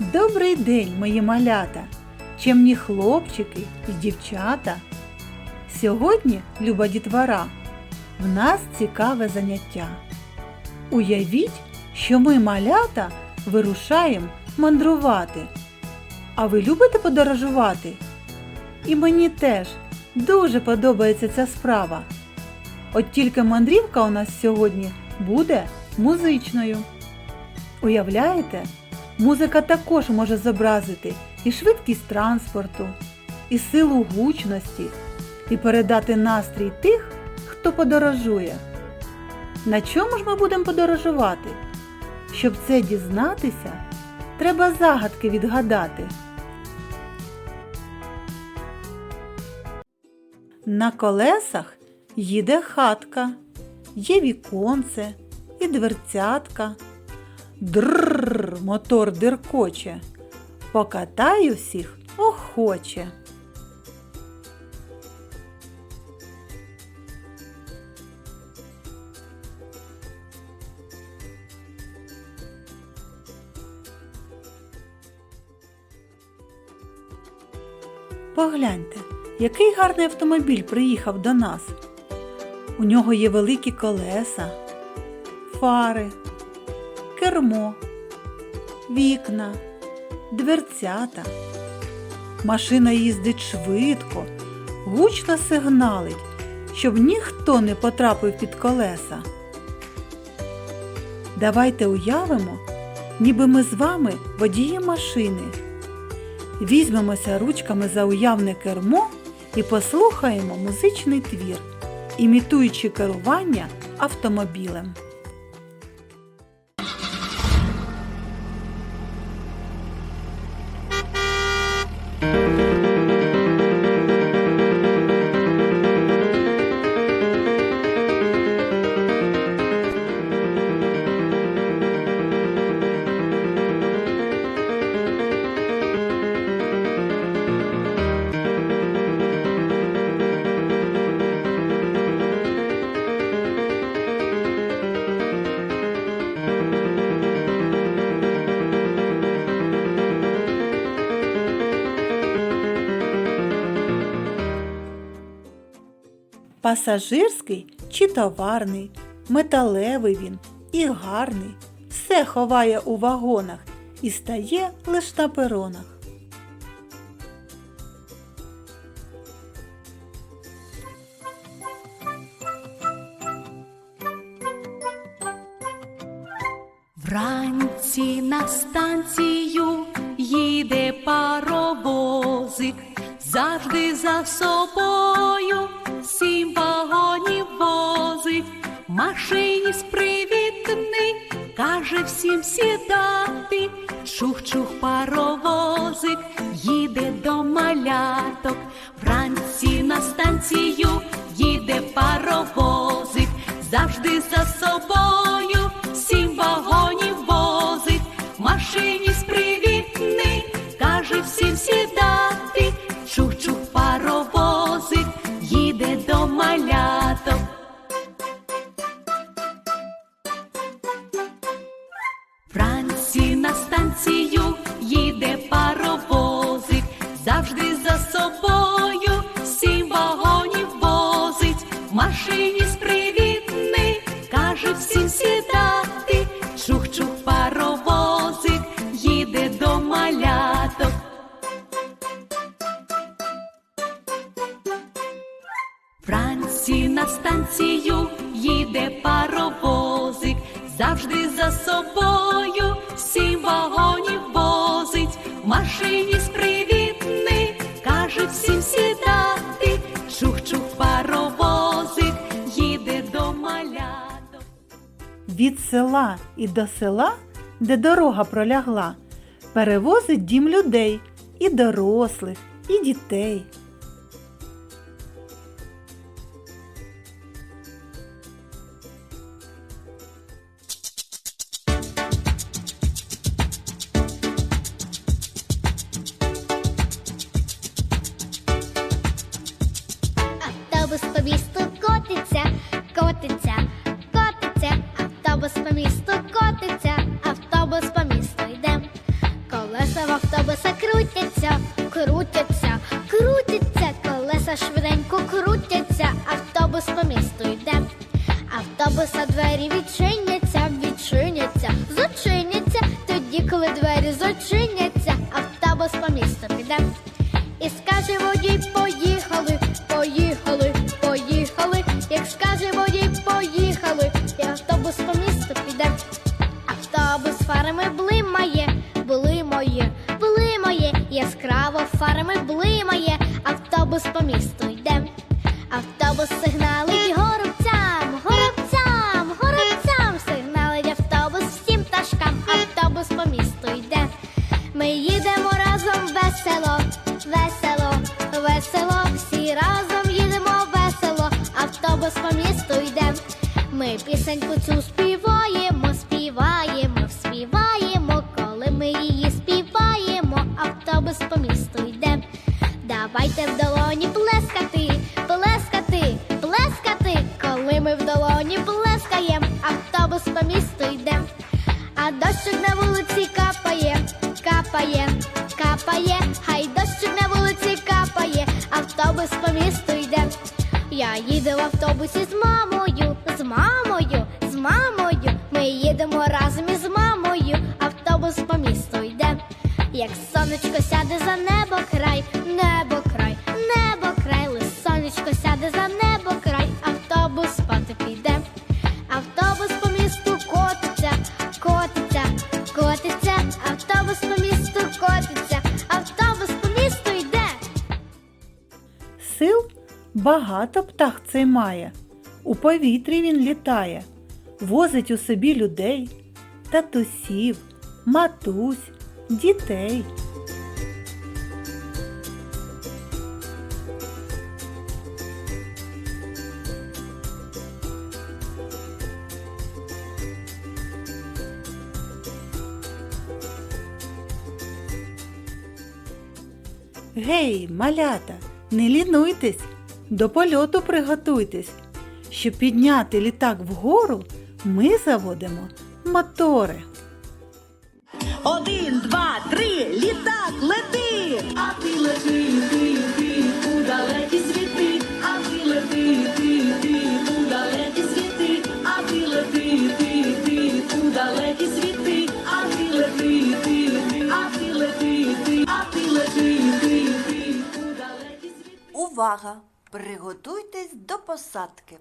Добрий день, мої малята, чемні хлопчики і дівчата. Сьогодні, люба дітвора, в нас цікаве заняття. Уявіть, що ми малята вирушаємо мандрувати. А ви любите подорожувати? І мені теж дуже подобається ця справа. От тільки мандрівка у нас сьогодні буде музичною. Уявляєте? Музика також може зобразити і швидкість транспорту, і силу гучності, і передати настрій тих, хто подорожує. На чому ж ми будемо подорожувати? Щоб це дізнатися, треба загадки відгадати. На колесах їде хатка, є віконце і дверцятка. Дрррр, мотор диркоче, покатаю всіх охоче. Погляньте, який гарний автомобіль приїхав до нас. У нього є великі колеса, фари, кермо, вікна, дверцята. Машина їздить швидко, гучно сигналить, щоб ніхто не потрапив під колеса. Давайте уявимо, ніби ми з вами водії машини. Візьмемося ручками за уявне кермо і послухаємо музичний твір, імітуючи керування автомобілем. Пасажирський чи товарний, металевий він і гарний, все ховає у вагонах і стає лиш на перонах. Вранці на станцію їде паровозик, завжди за собою вагонів возить. Машиніст привітний, каже всім сідати. Чух-чух паровозик їде до маляток. Вранці на станцію їде паровозик, завжди за собою сідати. Чух-чух паровозик їде до маляток. Вранці на станцію їде паровозик, завжди за собою сім вагонів возить. Машиніст привітний, каже всім сідати. Від села і до села, де дорога пролягла, перевозить дім людей і дорослих, і дітей. Автобус по котиться, котиться, автобуса двері відчиняться, відчиняться, зачиняться. Тоді, коли двері зачиняться, автобус по місту піде. І скаже водій, поїхали, поїхали, поїхали. Як скаже водій, поїхали, і автобус по місту піде. Автобус фарами блимає, блимає, блимає, яскраво фарами блимає, автобус по місту. В автобусі з мамою, багато птах цей має. У повітрі він літає, возить у собі людей, татусів, матусь, дітей. Гей, малята, не лінуйтесь, до польоту приготуйтесь. Щоб підняти літак вгору, ми заводимо мотори. Один, два, три, літак, лети! А ти лети, ти, ти, у далекі світи, а ти лети, ти, ти, у далекі світи, а ти лети, ти, ти, у далекі світи, а ти лети, ти, ти, а ти лети, ти, а ти лети, ти, ти, у далекі світи. Увага! Приготуйтесь до посадки.